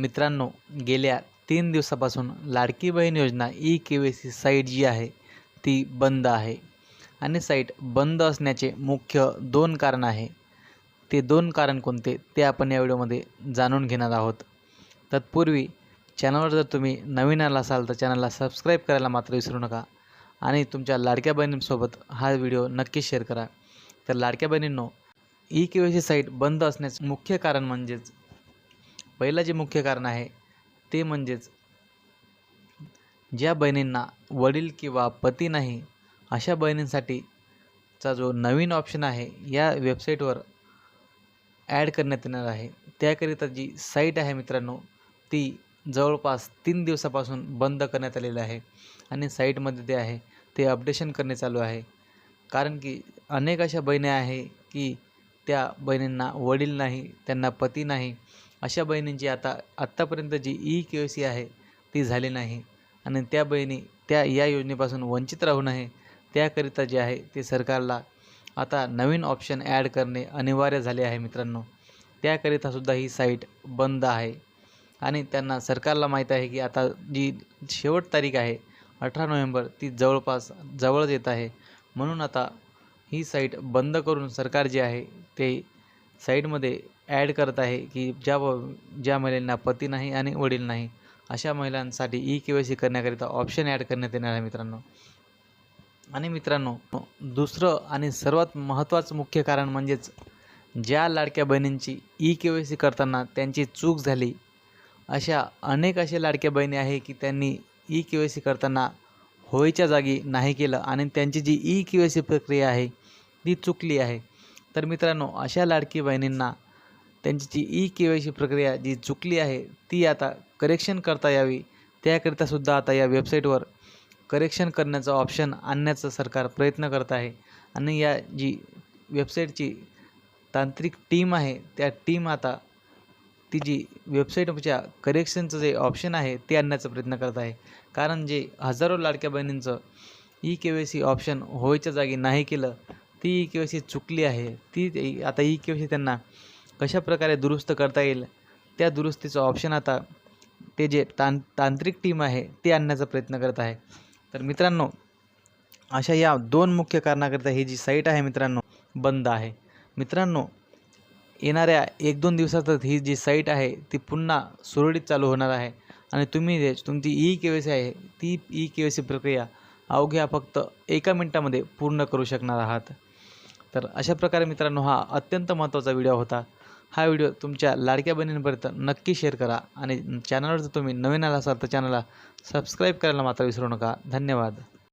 मित्रांनो गेल्या तीन दिवसापासून Ladki Bahin Yojana e K Y C site जी आहे ती बंद आहे. आणि साईट बंद असण्याचे मुख्य दोन कारण आहे. ते दोन कारण कोणते ते आपण या व्हिडिओमध्ये जाणून घेणार आहोत. तत्पूर्वी चॅनलवर जर तुम्ही नवीन आला असाल तर चॅनलला सबस्क्राईब करायला मात्र विसरू नका. आणि तुमच्या लाडक्या बहिणींसोबत हा व्हिडिओ नक्की शेअर करा. तर लाडक्या बहिणींनो e K Y C site बंद असण्याचं मुख्य कारण म्हणजेच पहिलं जे मुख्य कारण आहे ते म्हणजेच ज्या बहिणींना वडील किंवा पती नाही अशा बहिणींसाठीचा जो नवीन ऑप्शन आहे या वेबसाईटवर ॲड करण्यात येणार आहे. त्याकरिता जी साईट आहे मित्रांनो ती जवळपास तीन दिवसापासून बंद करण्यात आलेलं आहे आणि साईटमध्ये ते आहे ते अपडेशन करणे चालू आहे. कारण की अनेक अशा बहिणी आहे की त्या बहिणींना वडील नाही त्यांना पती नाही अशा बहिणींची आता आत्तापर्यंत जी ई के सी आहे ती झाली नाही. आणि त्या बहिणी त्या या योजनेपासून वंचित राहू नये. त्याकरिता जे आहे ते सरकारला आता नवीन ऑप्शन ॲड करणे अनिवार्य झाले आहे मित्रांनो. त्याकरितासुद्धा ही साईट बंद आहे. आणि त्यांना सरकारला माहीत आहे की आता जी शेवट तारीख आहे अठरा नोव्हेंबर ती जवळपास जवळच येत आहे. म्हणून आता ही साईट बंद करून सरकार जे आहे ते साईडमध्ये ॲड करत आहे की ज्या ज्या महिलांना पती नाही आणि वडील नाही अशा महिलांसाठी ई के वाय सी करण्याकरिता ऑप्शन ॲड करण्यात येणार आहे मित्रांनो. आणि मित्रांनो दुसरं आणि सर्वात महत्त्वाचं मुख्य कारण म्हणजेच ज्या लाडक्या बहिणींची ई के वाय सी करताना त्यांची चूक झाली अशा अनेक अशा लाडक्या बहिणी आहे की त्यांनी ई के वाय सी करताना होयच्या जागी नाही केलं आणि त्यांची जी ई के वाय सी प्रक्रिया आहे ती चुकली आहे. तर मित्रांनो अशा लाडकी बहिणींना त्यांची जी ई के वाय सी प्रक्रिया जी चुकली आहे ती आता करेक्शन करता यावी. त्याकरितासुद्धा आता या वेबसाईटवर करेक्शन करण्याचं ऑप्शन आणण्याचं सरकार प्रयत्न करत आहे. आणि या जी वेबसाईटची तांत्रिक टीम आहे त्या टीम आता ती जी वेबसाईटच्या करेक्शनचं जे ऑप्शन आहे ते आणण्याचा प्रयत्न करत आहे. कारण जे हजारो लाडक्या बहिणींचं e K Y C option होयच्या जागी नाही केलं ती ई के वाय सी चुकली आहे ती आता ई के वाय सी त्यांना कशाप्रकारे दुरुस्त करता येईल त्या दुरुस्तीचं ऑप्शन आता ते जे तां तांत्रिक टीम आहे ते आणण्याचा प्रयत्न करत आहे. तर मित्रांनो अशा या दोन मुख्य कारणाकरिता ही जी साईट आहे मित्रांनो बंद आहे. मित्रांनो येणाऱ्या एक दोन दिवसातच ही जी साईट आहे ती पुन्हा सुरळीत चालू होणार आहे. आणि तुम्ही जे तुमची ई के वाय सी आहे ती ई के वाय सी प्रक्रिया अवघ्या फक्त एका मिनटामध्ये पूर्ण करू शकणार आहात. तर अशा प्रकारे मित्रांनो हा अत्यंत महत्त्वाचा व्हिडिओ होता. हा व्हिडिओ तुमच्या लाडक्या बहिणींपर्यंत नक्की शेअर करा आणि चॅनलवर जर तुम्ही नवीन आला असाल तर चॅनलला सबस्क्राईब करायला मात्र विसरू नका. धन्यवाद.